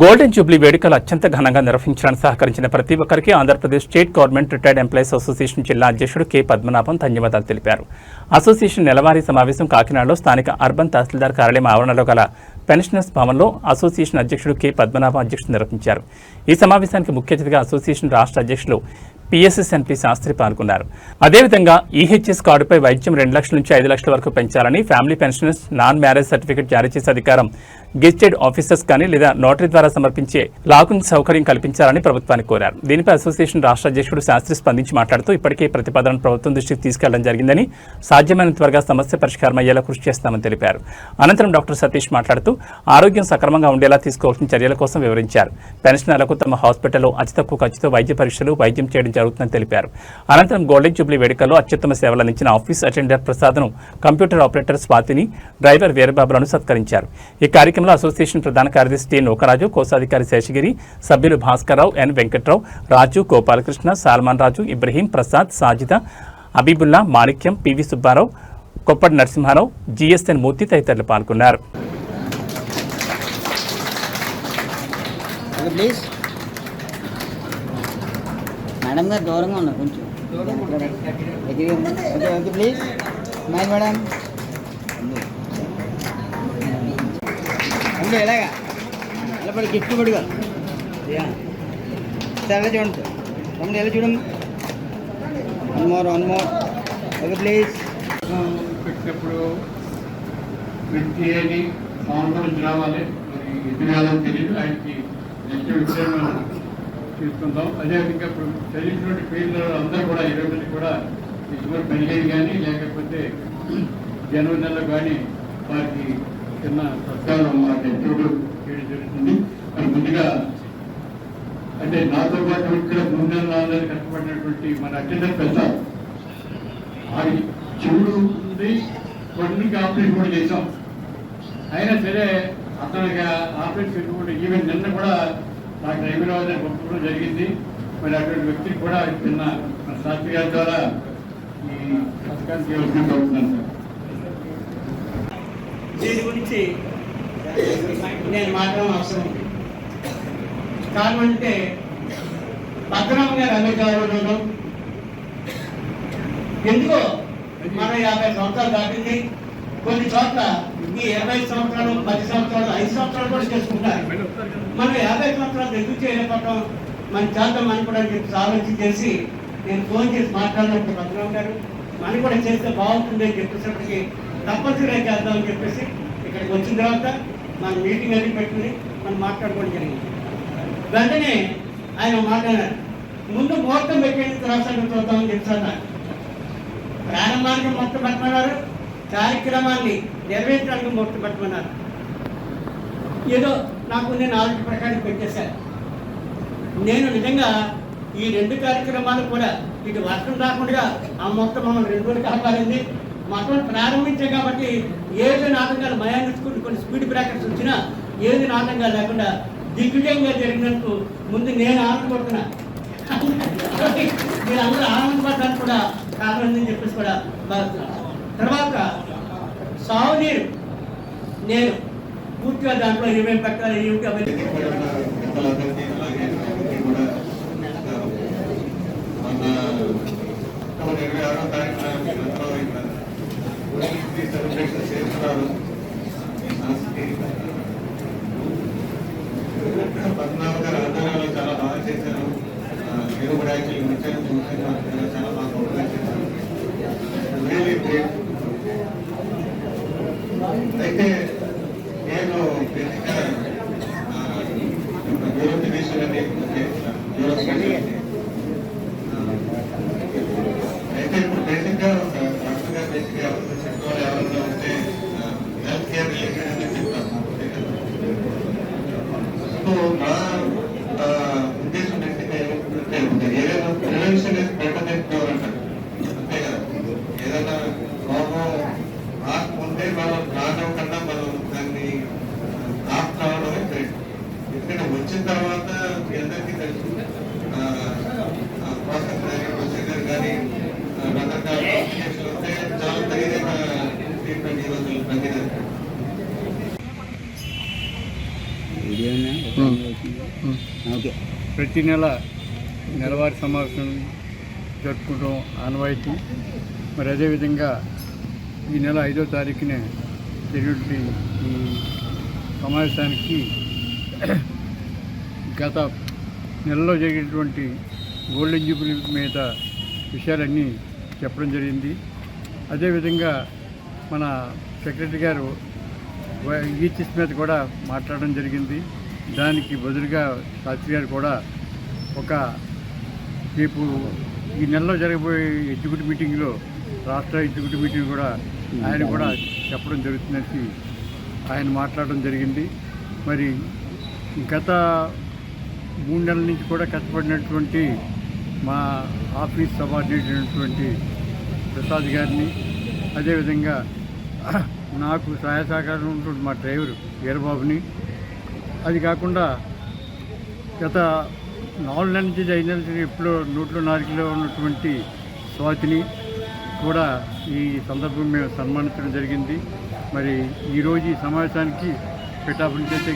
Golden Jubilee వేడుకలు అత్యంత ఘనంగా నిర్వహించడానికి సహకరించిన ప్రతి ఒక్కరికి Andhra Pradesh state government retired employees association జిల్లా అధ్యక్షుడు కె పద్మనాభం ధన్యవాదాలు తెలిపారు. అసోసియేషన్ నెలవారీ సమావేశం కాకినాడలో స్థానిక అర్బన్ తహసీల్దార్ కార్యాలయం ఆవరణలో గల పెన్షనర్స్ భవన్లో అసోసియేషన్ అధ్యక్షుడు కె పద్మనాభం అధ్యక్షుడు నిర్వహించారు. ఈ సమావేశానికి ముఖ్య అతిథిగా అసోసియేషన్ రాష్ట్ర అధ్యక్షులు పిఎస్ఎస్ఎన్పి శాస్త్రి పాల్గొన్నారు. అదేవిధంగా ఈహెచ్ఎస్ కార్డుపై వైద్యం రెండు లక్షల నుంచి ఐదు లక్షల వరకు పెంచాలని family pensioners non marriage certificate జారీ చేసే అధికారం గెస్టెడ్ ఆఫీసర్స్ కానీ లేదా నోటరీ ద్వారా సమర్పించే లాగిన్ సౌకర్యం కల్పించాలని ప్రభుత్వాన్ని కోరారు. దీనిపై అసోసియేషన్ రాష్ట్ర అధ్యక్షుడు శాస్త్రి స్పందించి మాట్లాడుతూ ఇప్పటికే ప్రతిపాదన ప్రభుత్వం దృష్టికి తీసుకెళ్ళడం జరిగిందని సాధ్యమైన త్వరగా సమస్య పరిష్కారం అయ్యేలా కృషి చేస్తామని తెలిపారు. అనంతరం డాక్టర్ సతీష్ మాట్లాడుతూ ఆరోగ్యం సక్రమంగా ఉండేలా తీసుకోవాల్సిన చర్యల కోసం వివరించారు. పెన్షనర్లకు తమ హాస్పిటల్లో అతి తక్కువ ఖర్చుతో వైద్య పరీక్షలు వైద్యం చేయడం జరుగుతుందని తెలిపారు. అనంతరం గోల్డెన్ జూబ్లీ వేడుకల్లో అత్యుత్తమ సేవలు అందించిన ఆఫీస్ అటెండర్ ప్రసాద్ను కంప్యూటర్ ఆపరేటర్ స్వాతిని డ్రైవర్ వీరబాబులను సత్కరించారు. ఈ కార్యక్రమం కార్యక్రమంలో అసోసియేషన్ ప్రధాన కార్యదర్శి టి నూకరాజు కోశాధికారి శేషగిరి సభ్యులు భాస్కర్రావు ఎన్ వెంకట్రావు రాజు గోపాలకృష్ణ సాల్మాన్ రాజు ఇబ్రహీం ప్రసాద్ సాజిద అబీబుల్లా మాణిక్యం పివి సుబ్బారావు కొప్పటి నరసింహారావు జిఎస్ఎన్ మూర్తి తదితరులు పాల్గొన్నారు. Okay please. మేడం గారు దూరంగా ఉన్నారు కొంచెం. ప్లీజ్. మేడం. ఉండు ఎలాగా? ఎలా పడి గిఫ్ట్ పడుకో. సరే చూడండి. తమ్ముడు ఎలా చూడండి one more one more okay please పెట్టినప్పుడు అని సంవత్సరం రావాలి మరి ఎన్ని రావాలని తెలియదు. ఆయనకి నెక్స్ట్ విషయం మనం తీసుకుందాం అదేవిధంగా ఇప్పుడు చదివినటువంటి పేర్లు అందరూ కూడా ఇరవై మంది కూడా ఇటువంటి పదిహేను కానీ లేకపోతే జనవరి నెలలో కానీ వారికి చిన్న సత్కారం మా ఎప్పుడు జరుగుతుంది. మరి ముందుగా అంటే నాతో పాటు ఇక్కడ మూడు నెలల నాలుగు కష్టపడినటువంటి మన అటెండర్ పెద్ద అది చెవుడు ఉంది. కొన్నికి ఆపరేషన్ కూడా చేశాం. అయినా సరే అతనికి ఆపరేషన్ కూడా ఈవెన్ నిన్న కూడా నాకు రవిరావు గారు జరిగింది. మరి అటువంటి వ్యక్తికి కూడా చిన్న శాస్త్రి గారి ద్వారా ఈ పథకాన్ని చేయవలసింది అవుతున్నాను సార్ దీని గురించి నేను మాట్లాడడం అవసరం ఉంది కారణం అంటే పద్మనాభ గారు అమెరికాలో ఎందుకో మన యాభై సంవత్సరాలు దాటింది. కొన్ని చోట్ల ఈ ఇరవై సంవత్సరాలు పది సంవత్సరాలు ఐదు సంవత్సరాలు కూడా చేసుకుంటారు. మనం యాభై సంవత్సరాలు ఎందుకు చేయలేకపోవటం మన చేద్దాం అని కూడా చెప్పి ఆలోచన చేసి నేను ఫోన్ చేసి మాట్లాడినప్పుడు భద్రం గారు మనం కూడా చేస్తే బాగుంటుంది అని చెప్పేసరికి తప్పనిసరిగా చేద్దామని చెప్పేసి ఇక్కడికి వచ్చిన తర్వాత మన మీటింగ్ అన్ని పెట్టుకుని మనం మాట్లాడుకోవడం జరిగింది. వెంటనే ఆయన మాట్లాడారు. ముందు ముహూర్తం పెట్టిన తర్వాత చూద్దామని చెప్తాను ప్రారంభానికి మొత్తం పెట్టమన్నారు. కార్యక్రమాన్ని నెరవేర్చడానికి ముహూర్తం పెట్టమన్నారు. ఏదో నాకు నేను ఆలోచన ప్రకారం పెట్టేశాను నేను నిజంగా ఈ రెండు కార్యక్రమాలు కూడా ఇటు వర్షం రాకుండా ఆ మొత్తం మమ్మల్ని రెండు రోజులు కాపాడింది. మొత్తం ప్రారంభించాం కాబట్టి ఏదో నాటకాలు మయానించుకుని కొన్ని స్పీడ్ బ్రేకర్స్ వచ్చినా ఏది నాటకాలు లేకుండా దిగ్విజయంగా జరిగినందుకు ముందు నేను ఆనందపడుతున్నా. మీరు అందరూ ఆనందపడడానికి కూడా కారణం అని చెప్పేసి కూడా భావిస్తున్నాను తర్వాత సాగునీరు నేను పూర్తిగా దాంట్లో ఏమేమి పెట్టాలి ఏమిటి అవన్నీ మన ఇరవై ఆరో తారీఖున పద్మనాభ గారు ఆధ్వర్యంలో చాలా బాగా చేశారు. మీరు కూడా యాక్చువల్లీ చాలా బాగా సో నా ఉద్దేశం ఏంటంటే ఏదైనా prevention is better then cure అంటారు అంతే కదా ఏదైనా రోగం మనం రావడం కన్నా మనం దాన్ని ఆపుకోవడమే కావడమే గ్రేట్ ఎందుకంటే వచ్చిన తర్వాత మీ అందరికీ తెలుసు ప్రాసెస్ కానీ ప్రొసీజర్ కానీ రకరకాల వస్తే చాలా తగిన ట్రీట్మెంట్ ఈ రోజులు ఓకే ప్రతి నెల నెలవారీ సమావేశం జరుపుకుంటాం ఆనవాయితీ. మరి అదేవిధంగా ఈ నెల ఐదో తారీఖున జరిగినటువంటి ఈ సమావేశానికి గత నెలలో జరిగినటువంటి గోల్డెన్ జూబిలీ మీద విషయాలన్నీ చెప్పడం జరిగింది. అదేవిధంగా మన సెక్రటరీ గారు ఈచిస్ మీద కూడా మాట్లాడడం జరిగింది. దానికి బదులుగా శాస్త్రి గారు కూడా ఒక రేపు ఈ నెలలో జరగబోయే ఎగ్జిక్యూటివ్ మీటింగ్లో రాష్ట్ర ఎగ్జిక్యూటివ్ మీటింగ్ కూడా ఆయన కూడా చెప్పడం జరుగుతుందని ఆయన మాట్లాడడం జరిగింది. మరి గత మూడు నెలల నుంచి కూడా కష్టపడినటువంటి మా ఆఫీస్ సబార్డినేట్ అయినటువంటి ప్రసాద్ గారిని అదేవిధంగా నాకు సహాయ సహకారం ఉన్నటువంటి మా డ్రైవర్ వీరబాబుని అది కాకుండా గత నాలుగు నెలల నుంచి ఐదు నెలల నుంచి ఎప్పుడో నూట్లో నాలుగులో ఉన్నటువంటి స్వాతిని కూడా ఈ సందర్భం మేము సన్మానించడం జరిగింది. మరి ఈరోజు ఈ సమావేశానికి పిఠాపురం చేసే